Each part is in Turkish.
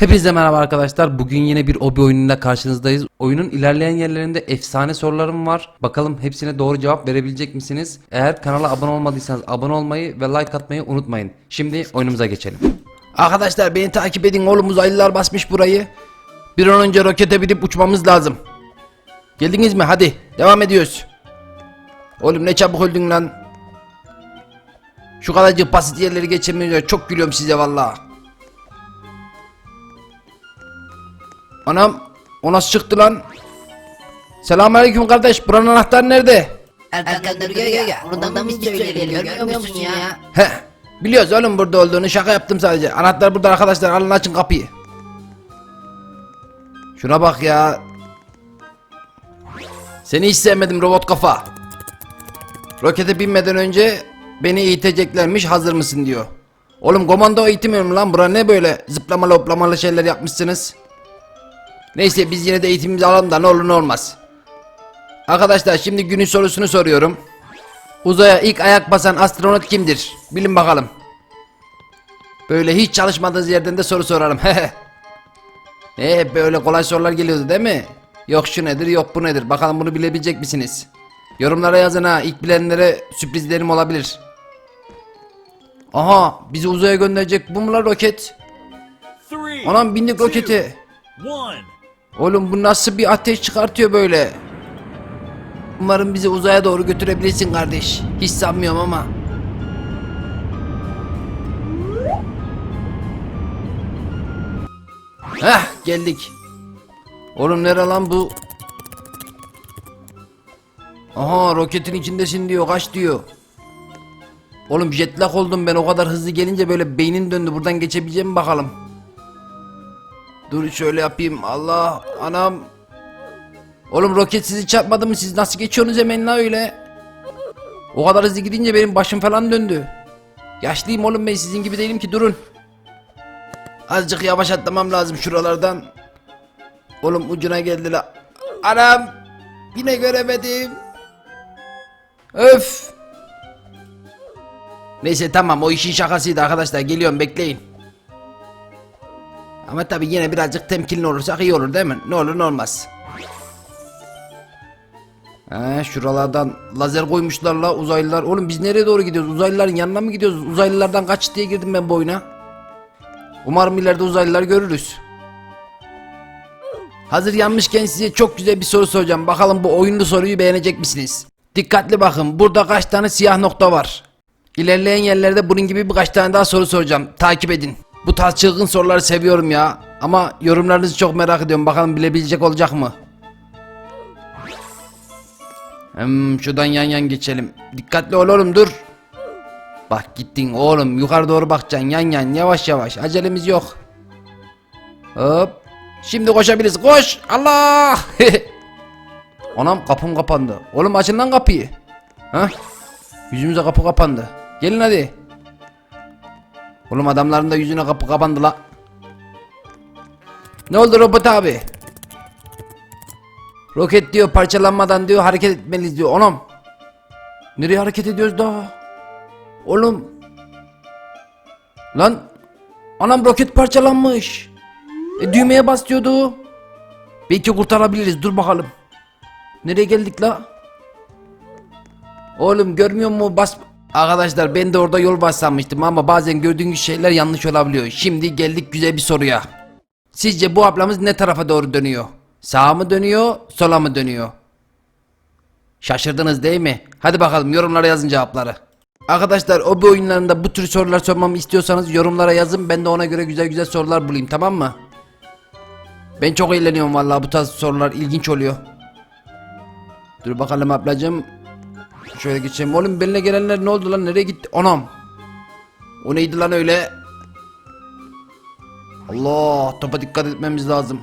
Hepinize merhaba arkadaşlar. Bugün yine bir obi oyunuyla karşınızdayız. Oyunun ilerleyen yerlerinde efsane sorularım var. Bakalım hepsine doğru cevap verebilecek misiniz? Eğer kanala abone olmadıysanız abone olmayı ve like atmayı unutmayın. Şimdi oyunumuza geçelim. Arkadaşlar beni takip edin oğlum uzaylılar basmış burayı. Bir an önce rokete binip uçmamız lazım. Geldiniz mi? Hadi devam ediyoruz. Oğlum ne çabuk öldün lan. Şu kadarcık basit yerleri geçemiyoruz. Çok gülüyorum size vallahi. Anam o nasıl çıktı lan? Selamünaleyküm kardeş. Buranın anahtarı nerede? Arkanda duruyor ya. Buradan da mı söyleyelim görmüyor musun ya? He. Biliyoruz oğlum burada olduğunu. Şaka yaptım sadece. Anahtar burada arkadaşlar. Alın açın kapıyı. Şuna bak ya. Seni hiç sevmedim robot kafa. Rokete binmeden önce beni eğiteceklermiş hazır mısın diyor. Oğlum komando mi lan bura ne böyle zıplamalı hoplamalı şeyler yapmışsınız. Neyse biz yine de eğitimimizi alalım da ne olur ne olmaz. Arkadaşlar şimdi günün sorusunu soruyorum. Uzaya ilk ayak basan astronot kimdir? Bilin bakalım. Böyle hiç çalışmadığınız yerden de soru sorarım. Ee böyle kolay sorular geliyordu değil mi? Yok şu nedir yok bu nedir. Bakalım bunu bilebilecek misiniz? Yorumlara yazın ha. İlk bilenlere sürprizlerim olabilir. Aha bizi uzaya gönderecek bu mu lan roket? Anam bindik rokete. one. Oğlum bu nasıl bir ateş çıkartıyor böyle? Umarım bizi uzaya doğru götürebilirsin kardeş. Hiç sanmıyorum ama. Heh geldik. Oğlum nere lan bu? Aha roketin içindesin diyor kaç diyor. Oğlum jetlag oldum ben o kadar hızlı gelince böyle beynin döndü buradan geçebileceğim bakalım. Dur şöyle yapayım. Allah anam. Oğlum roket sizi çarpmadı mı? Siz nasıl geçiyorsunuz hemen la öyle? O kadar hızlı gidince benim başım falan döndü. Yaşlıyım oğlum ben sizin gibi değilim ki durun. Azıcık yavaş atlamam lazım şuralardan. Oğlum ucuna geldi la. Anam. Yine göremedim. Öf. Neyse tamam o işin şakasıydı arkadaşlar. Geliyorum bekleyin. Ama tabi yine birazcık temkinli olursak iyi olur değil mi? Ne olur ne olmaz. He şuralardan lazer koymuşlar la uzaylılar. Oğlum biz nereye doğru gidiyoruz? Uzaylıların yanına mı gidiyoruz? Uzaylılardan kaç diye girdim ben bu. Umarım ileride uzaylılar görürüz. Hazır yanmışken size çok güzel bir soru soracağım. Bakalım bu oyunlu soruyu beğenecek misiniz? Dikkatli bakın. Burada kaç tane siyah nokta var? İlerleyen yerlerde bunun gibi birkaç tane daha soru soracağım. Takip edin. Bu tarz çılgın soruları seviyorum ya. Ama yorumlarınızı çok merak ediyorum. Bakalım bilebilecek olacak mı? Hmm, şuradan yan yan geçelim. Dikkatli ol oğlum dur. Bak gittin oğlum yukarı doğru bakacaksın yan yan yavaş yavaş acelemiz yok. Hop. Şimdi koşabiliriz koş Allah. Anam kapım kapandı. Oğlum açın lan kapıyı. Ha? Yüzümüze kapı kapandı. Gelin hadi. Oğlum adamların da yüzüne kapı kapandı la. Ne oldu robot abi? Roket diyor parçalanmadan diyor hareket etmeliyiz diyor. Anam. Nereye hareket ediyoruz daha? Oğlum. Lan. Anam roket parçalanmış. E düğmeye bas diyordu. Belki kurtarabiliriz. Dur bakalım. Nereye geldik la? Oğlum görmüyor mu bas... Arkadaşlar ben de orada yol bas sanmıştım ama bazen gördüğünüz şeyler yanlış olabiliyor. Şimdi geldik güzel bir soruya. Sizce bu ablamız ne tarafa doğru dönüyor? Sağa mı dönüyor, sola mı dönüyor? Şaşırdınız değil mi? Hadi bakalım yorumlara yazın cevapları. Arkadaşlar o oyunlarında bu tür sorular sormamı istiyorsanız yorumlara yazın ben de ona göre güzel güzel sorular bulayım tamam mı? Ben çok eğleniyorum vallahi bu tarz sorular ilginç oluyor. Dur bakalım ablacığım. Şöyle geçeyim. Oğlum benimle gelenler ne oldu lan? Nereye gitti? Anam. O neydi lan öyle? Allah topa dikkat etmemiz lazım.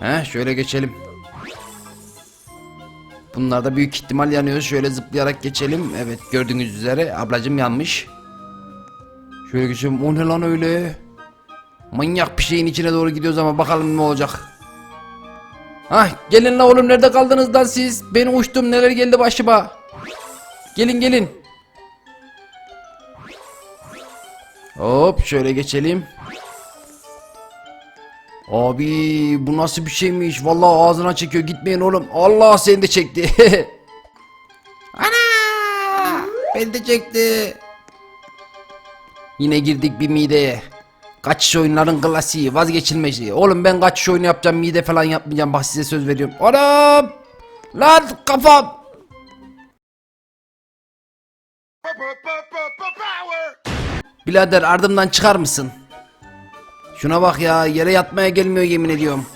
He şöyle geçelim. Bunlar da büyük ihtimal yanıyor. Şöyle zıplayarak geçelim. Evet gördüğünüz üzere ablacım yanmış. Şöyle geçelim. O ne lan öyle? Manyak bir şeyin içine doğru gidiyoruz ama bakalım ne olacak. Hah gelin la oğlum nerede kaldınız lan siz? Ben uçtum neler geldi başıma. Gelin gelin. Hop şöyle geçelim. Abi bu nasıl bir şeymiş? Vallahi ağzına çekiyor. Gitmeyin oğlum. Allah seni de çekti. Ana! Beni de çekti. Yine girdik bir mideye. Kaçış oyunların klasiği, vazgeçilmezi. Oğlum ben kaçış oyunu yapacağım, mide falan yapmayacağım. Bak size söz veriyorum. Anam! Lan kafam! Birader ardımdan çıkar mısın? Şuna bak ya yere yatmaya gelmiyor yemin ediyorum.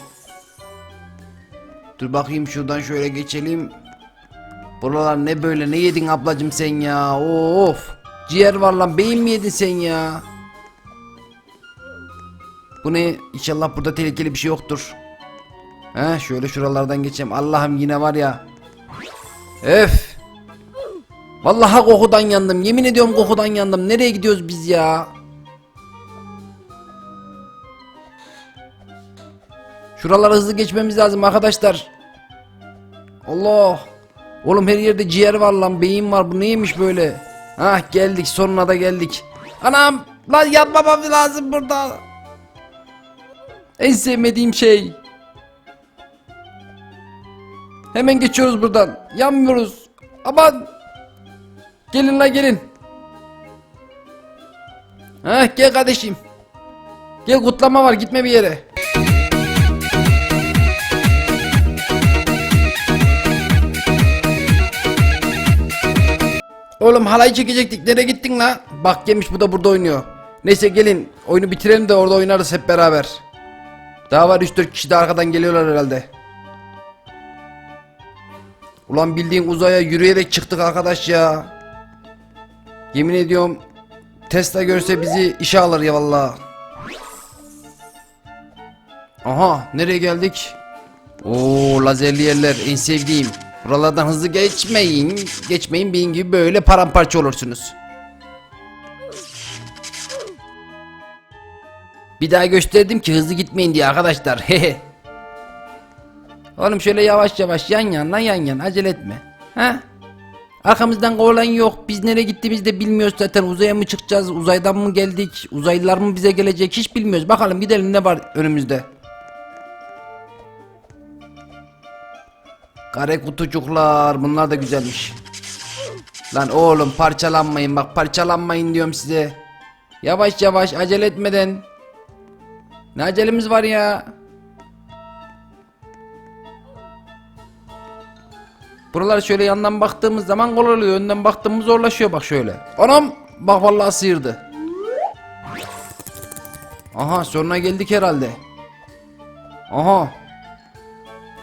Dur bakayım şuradan şöyle geçelim. Buralar ne böyle ne yedin ablacım sen ya of. Ciğer var lan beyin mi yedin sen ya? Bu ne? İnşallah burada tehlikeli bir şey yoktur. He şöyle şuralardan geçeyim. Allah'ım yine var ya. Öf. Vallahi kokudan yandım. Yemin ediyorum kokudan yandım. Nereye gidiyoruz biz ya? Şuraları hızlı geçmemiz lazım arkadaşlar. Allah. Oğlum her yerde ciğer var lan beyin var bu neymiş böyle? Hah geldik sonuna da geldik. Anam lan yatmamam lazım burada. En sevmediğim şey. Hemen geçiyoruz buradan. Yanmıyoruz. Aman. Gelin la gelin. Hah gel kardeşim. Gel kutlama var gitme bir yere. Oğlum halayı çekecektik. Nereye gittin la? Bak gelmiş bu da burada oynuyor. Neyse gelin oyunu bitirelim de orada oynarız hep beraber. Daha var 3-4 kişi de arkadan geliyorlar herhalde. Ulan bildiğin uzaya yürüyerek çıktık arkadaş ya. Yemin ediyorum Tesla görse bizi işe alır ya valla. Aha nereye geldik? Oo lazerli yerler en sevdiğim. Buralardan hızlı geçmeyin. Geçmeyin benim gibi böyle paramparça olursunuz. Bir daha gösterdim ki hızlı gitmeyin diye arkadaşlar. Hehe. Oğlum şöyle yavaş yavaş yan yana yan yan acele etme. Ha? Arkamızdan kovalan yok. Biz nereye gittiğimizi de bilmiyoruz zaten. Uzaya mı çıkacağız? Uzaydan mı geldik? Uzaylılar mı bize gelecek? Hiç bilmiyoruz. Bakalım gidelim ne var önümüzde. Kare kutucuklar bunlar da güzelmiş. Lan oğlum parçalanmayın bak parçalanmayın diyorum size. Yavaş yavaş acele etmeden. Ne acelemiz var ya? Buralar şöyle yandan baktığımız zaman kolay oluyor. Önden baktığımız zorlaşıyor bak şöyle. Anam bak vallahi sıyırdı. Aha sonuna geldik herhalde. Aha.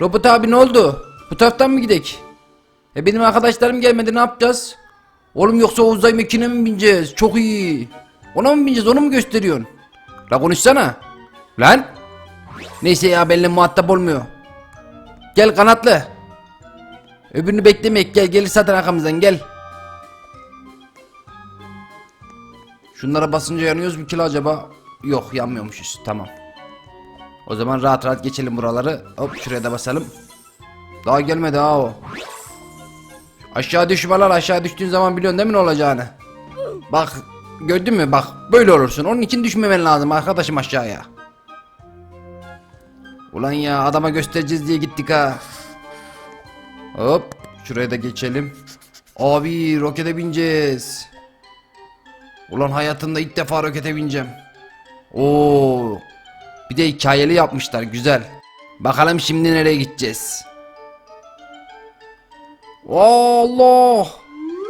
Robot abi ne oldu? Bu taraftan mı gidek? E benim arkadaşlarım gelmedi ne yapacağız? Oğlum yoksa uzay mekiğine mi bineceğiz? Çok iyi. Ona mı bineceğiz onu mu gösteriyorsun? La konuşsana. Lan. Neyse ya benimle muhatap olmuyor. Gel kanatlı. Öbürünü beklemek gel gelir zaten arkamızdan gel. Şunlara basınca yanıyoruz mu kilo acaba? Yok yanmıyormuşuz tamam. O zaman rahat rahat geçelim buraları. Hop şuraya da basalım. Daha gelmedi ha o. Aşağı düşme lan aşağı düştüğün zaman biliyorsun değil mi ne olacağını? Bak gördün mü bak böyle olursun. Onun için düşmemen lazım arkadaşım aşağıya. Ulan ya adama göstereceğiz diye gittik ha. Hop şuraya da geçelim. Abi rokete bineceğiz. Ulan hayatımda ilk defa rokete bineceğim. Oo. Bir de hikayeli yapmışlar güzel. Bakalım şimdi nereye gideceğiz. Allah!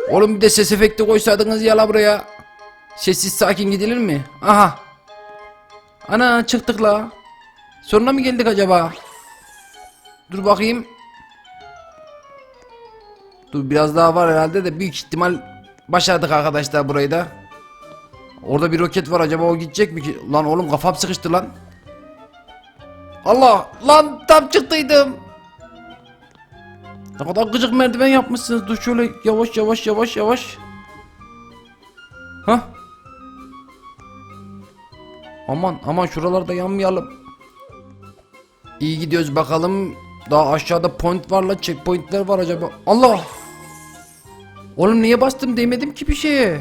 Oğlum bir de ses efekti koysaydınız ya la buraya. Sessiz sakin gidilir mi? Aha. Ana çıktık la. Sonuna mı geldik acaba? Dur bakayım. Dur biraz daha var herhalde de büyük ihtimal başardık arkadaşlar burayı da. Orada bir roket var acaba o gidecek mi ki? Lan oğlum kafam sıkıştı lan. Allah lan tam çıktıydım. Ne kadar gıcık merdiven yapmışsınız. Dur şöyle yavaş yavaş yavaş yavaş. Hah. Aman aman şuralarda yanmayalım. İyi gidiyoruz bakalım. Daha aşağıda point var la checkpointler var acaba. Allah. Oğlum niye bastım değmedim ki bir şeye.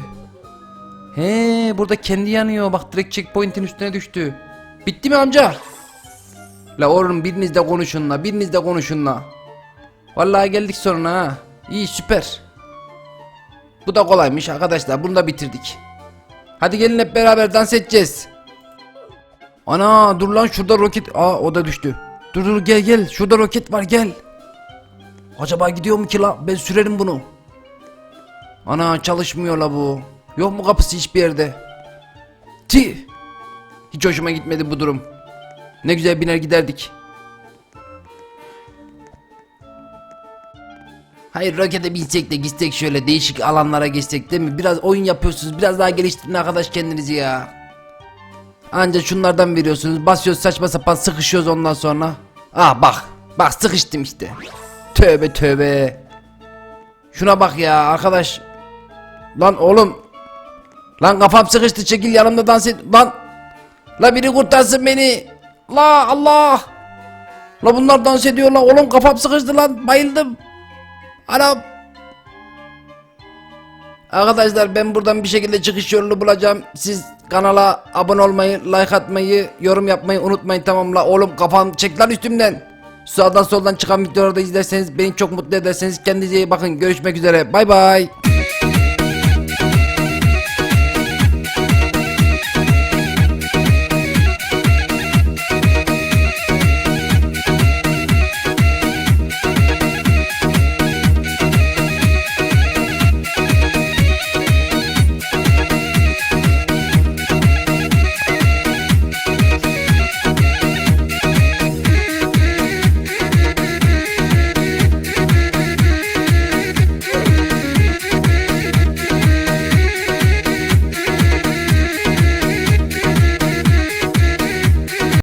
He burada kendi yanıyor. Bak direkt checkpoint'in üstüne düştü. Bitti mi amca? La oğlum biriniz de konuşun la biriniz de konuşun la. Vallahi geldik sonuna ha. İyi süper. Bu da kolaymış arkadaşlar bunu da bitirdik. Hadi gelin hep beraber dans edeceğiz. Ana dur lan şurada roket. Aa o da düştü. Dur dur gel gel şurada roket var gel. Acaba gidiyor mu ki la? Ben sürerim bunu. Ana çalışmıyor la bu. Yok mu kapısı hiçbir yerde? Ti. Hiç hoşuma gitmedi bu durum. Ne güzel biner giderdik. Hayır rokete binsek de gitsek şöyle değişik alanlara geçsek değil mi? Biraz oyun yapıyorsunuz. Biraz daha geliştirin arkadaş kendinizi ya. Anca şunlardan veriyorsunuz. Basıyoruz saçma sapan sıkışıyoruz ondan sonra. Ah bak. Bak sıkıştım işte. Tövbe tövbe. Şuna bak ya arkadaş. Lan oğlum. Lan kafam sıkıştı çekil yanımda dans et. Lan. La biri kurtarsın beni. La Allah. La bunlar dans ediyor la oğlum kafam sıkıştı lan bayıldım. Anam. Arkadaşlar ben buradan bir şekilde çıkış yolunu bulacağım. Siz kanala abone olmayı, like atmayı, yorum yapmayı unutmayın tamam la oğlum kafam çek lan üstümden. Sağdan soldan çıkan videoları da izlerseniz beni çok mutlu ederseniz kendinize iyi bakın. Görüşmek üzere. Bay bay.